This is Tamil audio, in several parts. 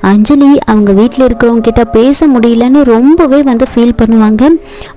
அஞ்சலி அவங்க வீட்டில் இருக்கிறவங்க கிட்ட பேச முடியலன்னு ரொம்பவே வந்து ஃபீல் பண்ணுவாங்க.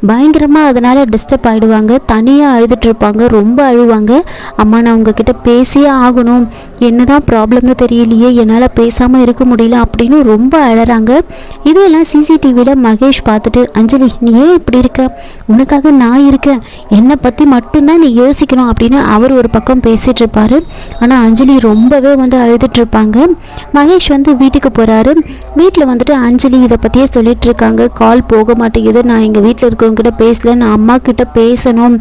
பயங்கரமாக அதனால் டிஸ்டர்ப் ஆகிடுவாங்க தனியாக அழுதுட்டு இருப்பாங்க. ரொம்ப அழுவாங்க. அம்மா நான் உங்ககிட்ட பேசியே ஆகணும். என்னதான் ப்ராப்ளம்னு தெரியலையே. என்னால் பேசாமல் இருக்க முடியல அப்படின்னு ரொம்ப அழறாங்க. இதெல்லாம் சிசிடிவியில் மகேஷ் பார்த்துட்டு அஞ்சலி நீ ஏன் இப்படி இருக்க? உனக்காக நான் இருக்கேன். என்னை பற்றி மட்டும்தான் நீ யோசிக்கணும் அப்படின்னு அவர் ஒரு பக்கம் பேசிகிட்டு இருப்பாரு. ஆனால் அஞ்சலி ரொம்பவே வந்து அழுதுட்டு இருப்பாங்க. மகேஷ் வந்து வீட்டுக்கு போகிற போகிறாரு வீட்டில் வந்துட்டு அஞ்சலி இதை பற்றியே சொல்லிட்டு இருக்காங்க கால் போக மாட்டேங்குது. நான் எங்கள் வீட்டில் இருக்கிறவங்க கிட்ட பேசல. நான் அம்மா கிட்ட பேசணும்.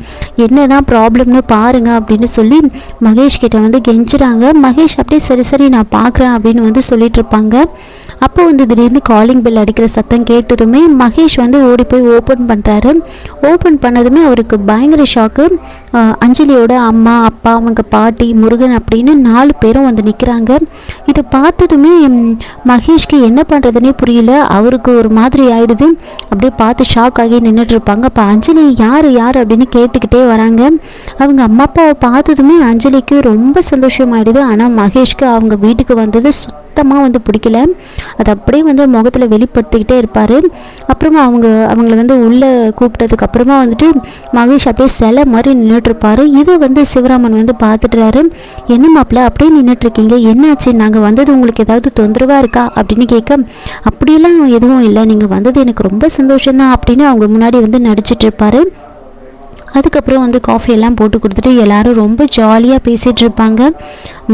என்னதான் ப்ராப்ளம்னு பாருங்க அப்படின்னு சொல்லி மகேஷ் கிட்ட வந்து கெஞ்சுறாங்க. மகேஷ் அப்படியே சரி சரி நான் பார்க்குறேன் அப்படின்னு வந்து சொல்லிட்டு இருப்பாங்க அப்போ வந்து திடீர்னு காலிங் பெல் அடிக்கிற சத்தம் கேட்டதுமே மகேஷ் வந்து ஓடி போய் ஓப்பன் பண்ணுறாரு ஓப்பன் பண்ணதுமே அவருக்கு பயங்கர ஷாக்கு அஞ்சலியோட அம்மா அப்பா அவங்க பாட்டி முருகன் அப்படின்னு நாலு பேரும் வந்து நிற்கிறாங்க இதை பார்த்ததுமே மகேஷ்க்கு என்ன பண்ணுறதுனே புரியல. அவருக்கு ஒரு மாதிரி ஆயிடுது. அப்படியே பார்த்து ஷாக் ஆகி நின்றுட்டு இருப்பாங்க. அப்போ அஞ்சலி யார் யார் அப்படின்னு கேட்டுக்கிட்டே வராங்க. அவங்க அம்மா அப்பாவை பார்த்ததுமே அஞ்சலிக்கு ரொம்ப சந்தோஷமாயிடுது. ஆனால் மகேஷ்க்கு அவங்க வீட்டுக்கு வந்தது சுத்தமாக வந்து பிடிக்கல. அது அப்படியே வந்து முகத்தில் வெளிப்படுத்திக்கிட்டே இருப்பார். அப்புறமா அவங்க அவங்கள வந்து உள்ளே கூப்பிட்டதுக்கு அப்புறமா வந்துட்டு மகேஷ் அப்படியே சிலை மாதிரி நின்று நின்றுட்டுருப்பாரு இதை வந்து சிவராமன் வந்து பார்த்துட்டுறாரு என்ன மாப்பிள்ள அப்படியே நின்றுட்டுருக்கீங்க என்னாச்சு நாங்கள் வந்தது உங்களுக்கு ஏதாவது தொந்தரவாக இருக்கா? அப்படின்னு கேட்க அப்படியெல்லாம் எதுவும் இல்லை. நீங்கள் வந்தது எனக்கு ரொம்ப சந்தோஷம்தான். அப்படின்னு அவங்க முன்னாடி வந்து நடிச்சிட்டு இருப்பாரு அதுக்கப்புறம் வந்து காஃபி எல்லாம் போட்டு கொடுத்துட்டு எல்லாரும் ரொம்ப ஜாலியாக பேசிகிட்டு இருப்பாங்க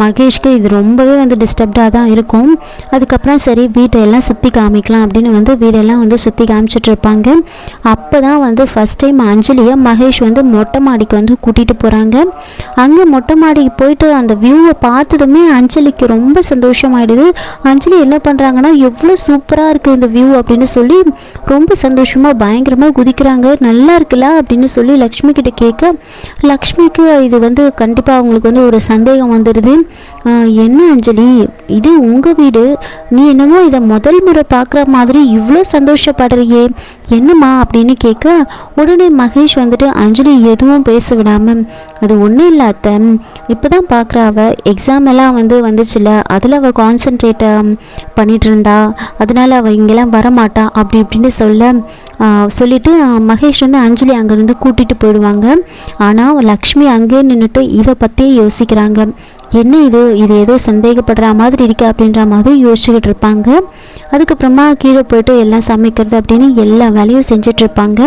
மகேஷ்க்கு இது ரொம்பவே வந்து டிஸ்டர்ப்டாக தான் இருக்கும். அதுக்கப்புறம் சரி வீட்டை எல்லாம் சுற்றி காமிக்கலாம் அப்படின்னு வந்து வீடெல்லாம் வந்து சுற்றி காமிச்சிட்டு இருப்பாங்க. அப்போ தான் வந்து ஃபஸ்ட் டைம் அஞ்சலியை மகேஷ் வந்து மொட்டை மாடிக்கு வந்து கூட்டிகிட்டு போகிறாங்க அங்கே மொட்டை மாடிக்கு போயிட்டு அந்த வியூவை பார்த்ததுமே அஞ்சலிக்கு ரொம்ப சந்தோஷமாயிடுது. அஞ்சலி என்ன பண்ணுறாங்கன்னா எவ்வளோ சூப்பராக இருக்குது இந்த வியூ அப்படின்னு சொல்லி ரொம்ப சந்தோஷமாக பயங்கரமாக குதிக்கிறாங்க. நல்லா இருக்குல்ல? அப்படின்னு சொல்லி லக்ஷ்மி கிட்ட கேட்க லக்ஷ்மிக்கு இது வந்து கண்டிப்பாக அவங்களுக்கு வந்து ஒரு சந்தேகம் வந்துடுது. என்ன அஞ்சலி? இது உங்கள் வீடு. நீ என்னமோ இதை முதல் முறை பார்க்குற மாதிரி இவ்வளோ சந்தோஷப்படுறியே. என்னம்மா அப்படின்னு கேட்க உடனே மகேஷ் வந்துட்டு அஞ்சலி எதுவும் பேச விடாமல் அது ஒன்றும் இல்லை அத்தை. இப்போ தான் பார்க்குற அவள் எக்ஸாம் எல்லாம் வந்து வந்துச்சுல. அதில் அவள் கான்சென்ட்ரேட்டை பண்ணிட்டு இருந்தா. அதனால அவள் இங்கெல்லாம் வரமாட்டா. அப்படி இப்படின்னு சொல்ல சொல்லிட்டு மகேஷ் வந்து அஞ்சலி அங்கேருந்து கூட்டிகிட்டு போயிடுவாங்க. ஆனால் லக்ஷ்மி அங்கேயே நின்றுட்டு இதை பற்றியே யோசிக்கிறாங்க. என்ன இது? இது ஏதோ சந்தேகப்படுற மாதிரி இருக்கு அப்படின்ற மாதிரி யோசிச்சுக்கிட்டு இருப்பாங்க. அதுக்கப்புறமா கீழே போய்ட்டு எல்லாம் சமைக்கிறது அப்படின்னு எல்லா வேலையும் செஞ்சுட்டு இருப்பாங்க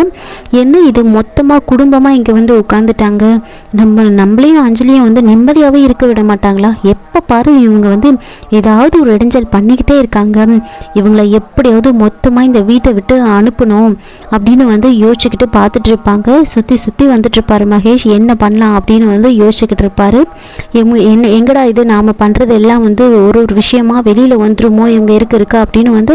என்ன இது மொத்தமாக குடும்பமாக இங்கே வந்து உட்காந்துட்டாங்க நம்ம நம்மளையும் அஞ்சலியும் வந்து நிம்மதியாகவே இருக்க விட மாட்டாங்களா? எப்போ பாரு இவங்க வந்து ஏதாவது ஒரு இடைஞ்சல் பண்ணிக்கிட்டே இருக்காங்க. இவங்களை எப்படியாவது மொத்தமாக இந்த வீட்டை விட்டு அனுப்பணும் அப்படின்னு வந்து யோசிச்சுக்கிட்டு பார்த்துட்டு இருப்பாங்க சுற்றி சுற்றி வந்துட்டு இருப்பாரு மகேஷ். என்ன பண்ணலாம் அப்படின்னு வந்து யோசிச்சுக்கிட்டு இருப்பாரு எங்க- என்ன எங்கடா இது? நாம் பண்ணுறது எல்லாம் வந்து ஒரு ஒரு விஷயமா வெளியில் வந்துருமோ? இவங்க இருக்க இருக்கா அப்படின்னு வந்து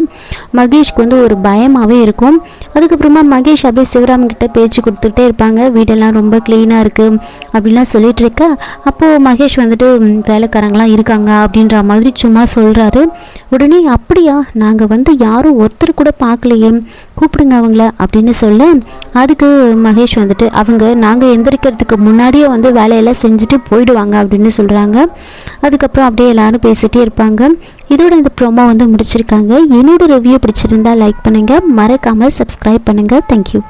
மகேஷ்க்கு வந்து ஒரு பயமாகவே இருக்கும். அதுக்கப்புறமா மகேஷ் அப்படியே சிவராம் கிட்ட பேச்சு கொடுத்துக்கிட்டே இருப்பாங்க. வீடெல்லாம் ரொம்ப க்ளீனாக இருக்குது அப்படின்லாம் சொல்லிட்டு இருக்க. அப்போது மகேஷ் வந்துட்டு வேலைக்காரங்களாம் இருக்காங்க அப்படின்ற மாதிரி சும்மா சொல்கிறாரு உடனே அப்படியா? நாங்கள் வந்து யாரும் ஒருத்தர் கூட பார்க்கலையே. கூப்பிடுங்க அவங்கள அப்படின்னு சொல்ல அதுக்கு மகேஷ் வந்துட்டு அவங்க நாங்கள் எந்திரிக்கிறதுக்கு முன்னாடியே வந்து வேலையெல்லாம் செஞ்சுட்டு போயிடுவாங்க அப்படின்னு சொல்கிறாங்க அதுக்கப்புறம் அப்படியே எல்லாரும் பேசிகிட்டே இருப்பாங்க. இதோட இந்த ப்ரோமோ வந்து முடிச்சிருக்காங்க. என்னோட ரிவ்யூ பிடிச்சிருந்தா லைக் பண்ணுங்கள் மறக்காமல் சப்ஸ்கிரைப் பண்ணுங்கள் தேங்க்யூ